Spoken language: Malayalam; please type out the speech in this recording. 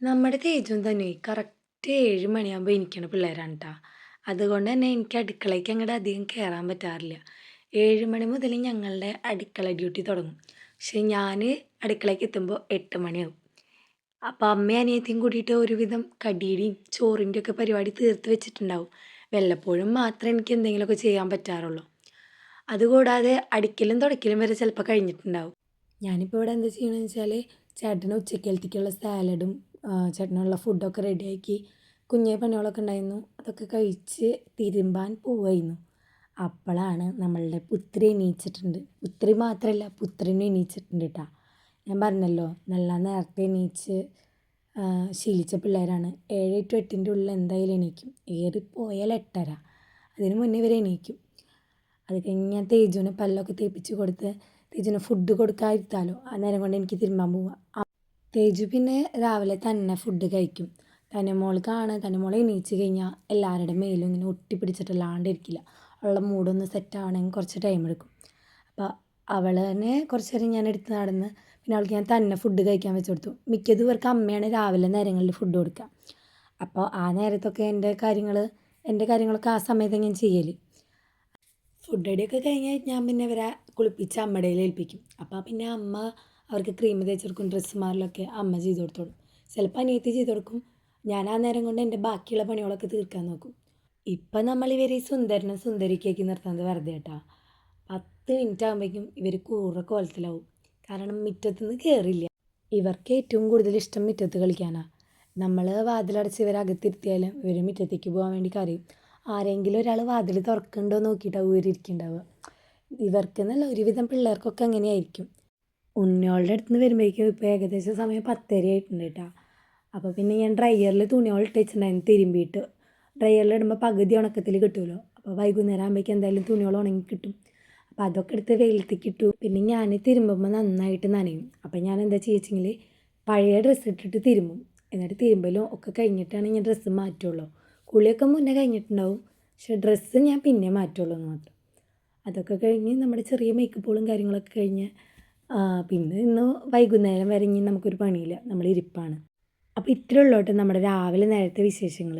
നമ്മുടെ തേജും തന്നെ കറക്റ്റ് ഏഴ് മണിയാകുമ്പോൾ എനിക്കാണ് പിള്ളേരാണ് കേട്ടോ അതുകൊണ്ട് തന്നെ എനിക്ക് അടുക്കളയ്ക്ക് അങ്ങോട്ട് അധികം കയറാൻ പറ്റാറില്ല. ഏഴ് മണി മുതൽ ഞങ്ങളുടെ അടുക്കള ഡ്യൂട്ടി തുടങ്ങും. പക്ഷേ ഞാൻ അടുക്കളയ്ക്ക് എത്തുമ്പോൾ എട്ട് മണിയാകും അപ്പോൾ അമ്മയും അനിയത്തിയും കൂടിയിട്ട് ഒരുവിധം കടിയുടെയും ചോറിന്റെ ഒക്കെ പരിപാടി തീർത്ത് വെച്ചിട്ടുണ്ടാവും. വല്ലപ്പോഴും മാത്രമേ എനിക്ക് എന്തെങ്കിലുമൊക്കെ ചെയ്യാൻ പറ്റാറുള്ളൂ. അതുകൂടാതെ അടിക്കലും തുടക്കലും വരെ ചിലപ്പോൾ കഴിഞ്ഞിട്ടുണ്ടാവും. ഞാനിപ്പോൾ ഇവിടെ എന്താ ചെയ്യണമെന്ന് വെച്ചാൽ ചേട്ടന് ഉച്ചക്കലത്തേക്കുള്ള സാലഡും ചേട്ടനുള്ള ഫുഡൊക്കെ റെഡിയാക്കി കുഞ്ഞേ പണികളൊക്കെ ഉണ്ടായിരുന്നു. അതൊക്കെ കഴിച്ച് തിരുമ്പാൻ പോവായിരുന്നു. അപ്പോഴാണ് നമ്മളുടെ പുത്രി എണീച്ചിട്ടുണ്ട്. പുത്രി മാത്രമല്ല പുത്രനും എണീച്ചിട്ടുണ്ട് കേട്ടോ ഞാൻ പറഞ്ഞല്ലോ നല്ല നേരത്തെ എണീച്ച് ശീലിച്ച പിള്ളേരാണ്. ഏഴ് ടു എട്ടിന്റെ ഉള്ളിൽ എന്തായാലും എണീക്കും. ഏറിപ്പോയാൽ എട്ടര. അതിന് മുന്നേ ഇവർ എണീക്കും. അത് കഴിഞ്ഞ് ഞാൻ തേജുവിന് പല്ലൊക്കെ തേപ്പിച്ച് കൊടുത്ത് തേജുവിന് ഫുഡ് കൊടുക്കാതിരുത്താലോ ആ നേരം കൊണ്ട് എനിക്ക് തിരുമ്പാൻ പോവാം. തേജു പിന്നെ രാവിലെ തന്നെ ഫുഡ് കഴിക്കും. തന്നെ മോൾക്കാണ് തന്നെ മോൾ എണീച്ച് കഴിഞ്ഞാൽ എല്ലാവരുടെ മേലും ഇങ്ങനെ ഒട്ടി ഒട്ടിപ്പിടിച്ചിട്ടല്ലാണ്ടിരിക്കില്ല. അവളുടെ മൂഡൊന്ന് സെറ്റ് ആവണമെങ്കിൽ കുറച്ച് ടൈം എടുക്കും. അപ്പോൾ അവൾ തന്നെ കുറച്ച് നേരം ഞാൻ എടുത്ത് നടന്ന് പിന്നെ അവൾക്ക് ഞാൻ തന്നെ ഫുഡ് കഴിക്കാൻ വെച്ച് കൊടുത്തു. മിക്കതും ഇവർക്ക് അമ്മയാണ് രാവിലെ നേരങ്ങളിൽ ഫുഡ് കൊടുക്കുക അപ്പോൾ ആ നേരത്തൊക്കെ എന്റെ കാര്യങ്ങൾ എന്റെ കാര്യങ്ങളൊക്കെ ആ സമയത്ത് ഞാൻ ചെയ്യൽ ഫുഡ് റെഡിയൊക്കെ കഴിഞ്ഞാൽ ഞാൻ പിന്നെ ഇവരെ കുളിപ്പിച്ച് അമ്മയുടെ ഏൽപ്പിക്കും. അപ്പോൾ പിന്നെ അമ്മ അവർക്ക് ക്രീം തേച്ച് കൊടുക്കും ഡ്രസ്സ് മാറലൊക്കെ അമ്മ ചെയ്ത് കൊടുത്തോളും. ചിലപ്പോൾ അനിയത്തി ചെയ്ത് കൊടുക്കും. ഞാൻ ആ നേരം കൊണ്ട് എന്റെ ബാക്കിയുള്ള പണികളൊക്കെ തീർക്കാൻ നോക്കും. ഇപ്പം നമ്മൾ ഇവർ ഈ സുന്ദരനെ സുന്ദരിക്കേക്ക് നിർത്തുന്നത് വെറുതെ കേട്ടാ പത്ത് മിനിറ്റ് ആകുമ്പോഴേക്കും ഇവർ കൂറ കോലത്തിലാവും. കാരണം മുറ്റത്തുനിന്ന് കയറില്ല ഇവർക്ക് ഏറ്റവും കൂടുതൽ ഇഷ്ടം മുറ്റത്ത് കളിക്കാനാണ് നമ്മൾ വാതിലടച്ച് ഇവരെ അകത്തിരുത്തിയാലും ഇവർ മുറ്റത്തേക്ക് പോകാൻ വേണ്ടി കറിയും ആരെങ്കിലും ഒരാൾ വാതിൽ തുറക്കണ്ടോ നോക്കിയിട്ടാണ് ഇവർക്ക് നല്ല ഒരുവിധം പിള്ളേർക്കൊക്കെ അങ്ങനെയായിരിക്കും. ഉണ്ണിയോളുടെ അടുത്ത് നിന്ന് വരുമ്പോഴേക്കും ഇപ്പോൾ ഏകദേശം സമയം പത്തര ആയിട്ടുണ്ട് കേട്ടോ അപ്പോൾ പിന്നെ ഞാൻ ഡ്രയറിൽ തുണിയോൾ ഇട്ടുണ്ടായിരുന്നു തിരുമ്പിയിട്ട്. ഡ്രയറിൽ ഇടുമ്പോൾ പകുതി ഉണക്കത്തിൽ കിട്ടുമല്ലോ അപ്പോൾ വൈകുന്നേരം ആകുമ്പോഴേക്കും എന്തായാലും തുണിയോൾ ഉണങ്ങി കിട്ടും. അപ്പോൾ അതൊക്കെ എടുത്ത് വെയിലത്തേക്ക് ഇട്ടു. പിന്നെ ഞാൻ തിരുമ്പുമ്പോൾ നന്നായിട്ട് നനയും. അപ്പോൾ ഞാൻ എന്താ ചെയ്യുവെച്ചെങ്കിൽ പഴയ ഡ്രസ്സ് ഇട്ടിട്ട് തിരുമ്പും. എന്നിട്ട് തിരുമ്പലും ഒക്കെ കഴിഞ്ഞിട്ടാണ് ഞാൻ ഡ്രസ്സ് മാറ്റുള്ളൂ. കുളിയൊക്കെ മുന്നേ കഴിഞ്ഞിട്ടുണ്ടാവും. പക്ഷേ ഡ്രസ്സ് ഞാൻ പിന്നെ മാറ്റുള്ളൂ എന്ന് മാത്രം. അതൊക്കെ കഴിഞ്ഞ് നമ്മുടെ ചെറിയ മേക്കപ്പുകളും കാര്യങ്ങളൊക്കെ കഴിഞ്ഞ് പിന്നെ ഇന്ന് വൈകുന്നേരം വരെ ഇനി നമുക്കൊരു പണിയില്ല. നമ്മൾ ഇരിപ്പാണ്. അപ്പോൾ ഇത്രയേ കേട്ടോ നമ്മുടെ രാവിലെ നേരത്തെ വിശേഷങ്ങൾ